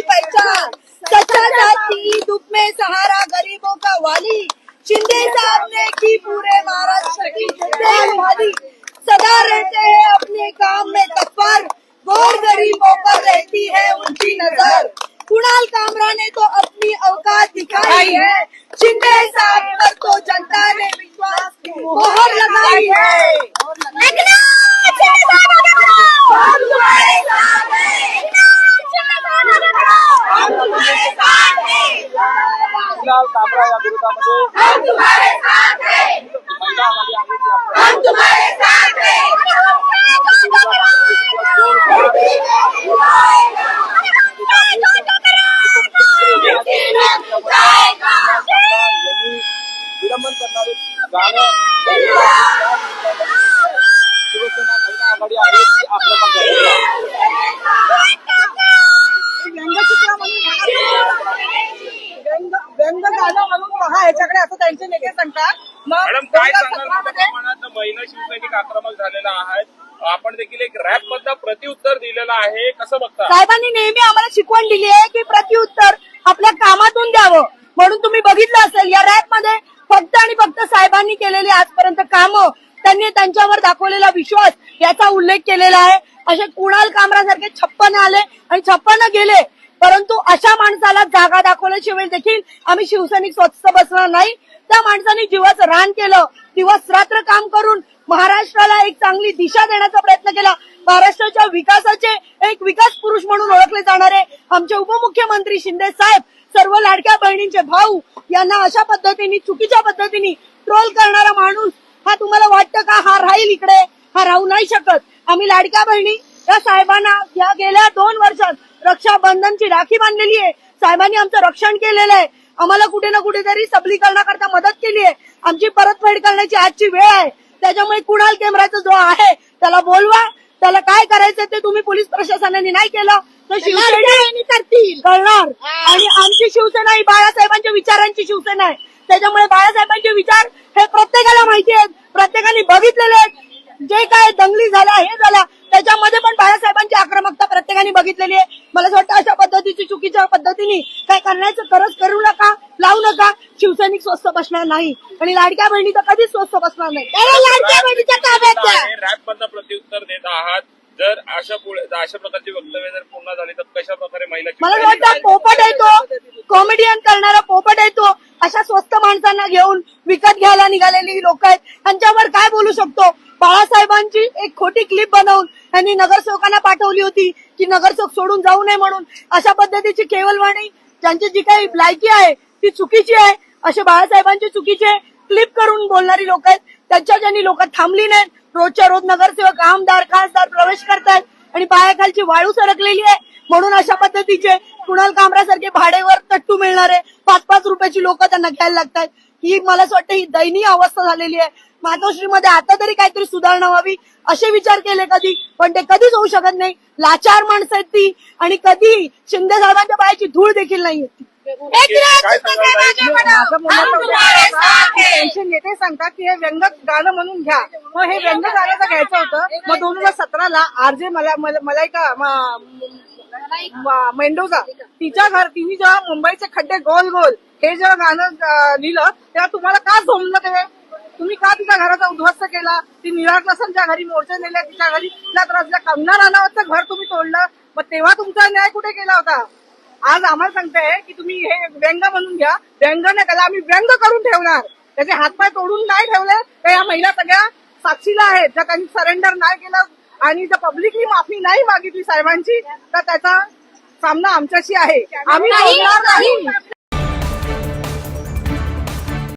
की पहचान। सच्चा साथी दुख में सहारा गरीबों का वाली। शिंदे साहब ने की पूरे महाराष्ट्र की वाली सदा रहते हैं अपने काम में तत्पर। गोर गरीबों पर रहती है उनकी नज़र। कुणाल कामरा ने तो अपनी अवकात दिखाई है। शिंदे साहब पर तो जनता ने विश्वास मोहर लगाई है। तुम्हारे साथ हैं। महिला आघाडी आहे ती आपल्या हम तुम्हारे साथ हैं। यांनी विडंबन करणारे गाणं शिवसेना महिला आघाडी आहे ती आक्रमक झाली व्यंगचित्र म्हणून व्यंग व्यंग गाणं म्हणून पहा याच्याकडे असं त्यांचे नेते सांगतात. मग मॅडम काय सांगाल? मोठ्या सतरामध्ये प्रमाणात महिला शिवसैनिक आक्रमक झालेला आहेत आपण देखील एक रॅप मधला प्रत्युत्तर दिलेलं आहे. कसं बघता? साहेबांनी नेहमी आम्हाला शिकवण दिली आहे की प्रत्युत्तर आपल्या कामातून द्यावं. म्हणून तुम्ही बघितलं असेल या रॅपमध्ये फक्त आणि फक्त साहेबांनी केलेली आजपर्यंत कामं त्यांनी त्यांच्यावर दाखवलेला विश्वास याचा उल्लेख केलेला आहे. असे कुणाल कामरासारखे छप्पन आले आणि छप्पन गेले परंतु अशा माणसाला जागा दाखवल्याशिवाय देखील आम्ही शिवसैनिक स्वच्छ बसणार नाही. त्या माणसाने दिवस रान केलं दिवस रात्र काम करून महाराष्ट्राला एक चांगली दिशा देण्याचा प्रयत्न केला. महाराष्ट्राच्या विकासाचे एक विकास पुरुष म्हणून ओळखले जाणारे आमचे उपमुख्यमंत्री शिंदे साहेब सर्व लाडक्या बहिणींचे भाऊ यांना अशा पद्धतीने चुकीच्या पद्धतीने ट्रोल करणारा माणूस हा तुम्हाला वाटतं का? हा राहील इकडे. हा राहू नाही शकत. आम्ही लाडक्या बहिणी या साहेबांना या गेल्या दोन वर्षात रक्षाबंधनची राखी बांधलेली आहे. साहेबांनी आमचं रक्षण केलेलं आहे. आम्हाला कुठे ना कुठेतरी सबलीकरणाकरता मदत केली आहे. आमची परतफेड करण्याची आजची वेळ आहे. त्याच्यामुळे कुणाल केंद्राचा जो आहे त्याला बोलवा. त्याला काय करायचं ते तुम्ही पोलीस प्रशासनाने नाही केलं. तर शिवसेना करतील? करणार. आणि आमची शिवसेना ही बाळासाहेबांच्या विचारांची शिवसेना आहे. त्याच्यामुळे बाळासाहेबांचे विचार हे प्रत्येकाला माहिती आहेत. प्रत्येकाने बघितलेले आहेत. जे काय दंगली झाल्या हे झाल्या त्याच्यामध्ये पण बाळासाहेबांची आक्रमकता प्रत्येकाने बघितलेली आहे. मला असं वाटतं अशा पद्धतीची चुकीच्या पद्धतीने काय करण्याचं गरज करू नका लावू नका. शिवसैनिक स्वस्त बसणार नाही. आणि लाडक्या बहिणी तर कधीच स्वस्त बसणार नाही. लाडक्या बहिणीच्या ताब्यात रॅप प्रत्युत्तर देत आहात. जर अशा अशा प्रकारची वक्तव्य जर पूर्ण झाली तर कशा प्रकारे महिला मला वाटतं पोपट आहे तो कॉमेडियन करणारा पोपट आहे तो अशा स्वस्त माणसांना घेऊन विकत घ्यायला निघालेली लोक आहेत. त्यांच्यावर काय बोलू शकतो? बाळासाहेबांची एक खोटी क्लिप बनवून त्यांनी नगरसेवकांना पाठवली होती की नगरसेवक सोडून जाऊ नये म्हणून. अशा पद्धतीची केवलवाणी ज्यांची जी काही लायकी आहे ती चुकीची आहे असे बाळासाहेबांची चुकीचे क्लिप करून बोलणारी लोक आहेत. त्यांच्या ज्यांनी लोक थांबली नाहीत रोजच्या रोज नगरसेवक आमदार खासदार प्रवेश करतायत आणि पायाखालची वाळू सरकलेली आहे. म्हणून अशा पद्धतीचे कुणाल कामरासारखे भाडेवर तट्टू मिळणारे पाच पाच रुपयाची लोक त्यांना घ्यायला लागतात ही मला असं वाटतं ही दयनीय अवस्था झालेली आहे. मातोश्रीमध्ये आता तरी काहीतरी सुधारणा व्हावी असे विचार केले कधी पण ते कधीच होऊ शकत नाही. लाचार माणसं आहेत ती आणि कधी शिंदे साहेबांच्या पायाची धूळ देखील नाही येत नेते सांगतात की हे व्यंग गाणं म्हणून घ्या. मग हे व्यंग गाणं जर घ्यायचं होतं. मग दोन हजार सतराला आरजे मला मला- म- मेंडोजा तिच्या घर तिने जेव्हा मुंबईचे खड्डे गोल गोल हे जेव्हा गाणं लिहिलं तेव्हा तुम्हाला का झोमलं ते? तुम्ही का तिच्या घराचा उद्ध्वस्त केला? ती निराट लसनच्या घरी मोर्चे नेले तिच्या घरी तिला त्रास दिला कंगना राणावतचं घर तुम्ही तोडलं. मग तेव्हा तुमचा न्याय कुठे केला होता? आज आम्हाला सांगताय की तुम्ही हे व्यंग म्हणून घ्या. व्यंग नाही त्याला आम्ही व्यंग करून ठेवणार. त्याचे हातपाय तोडून नाही ठेवले. तर या महिला सगळ्या साक्षीला आहेत. जर त्यांनी सरेंडर नाही केलं आणि जर पब्लिकली माफी नाही मागितली साहेबांची तर त्याचा सामना आमच्याशी आहे. आम्ही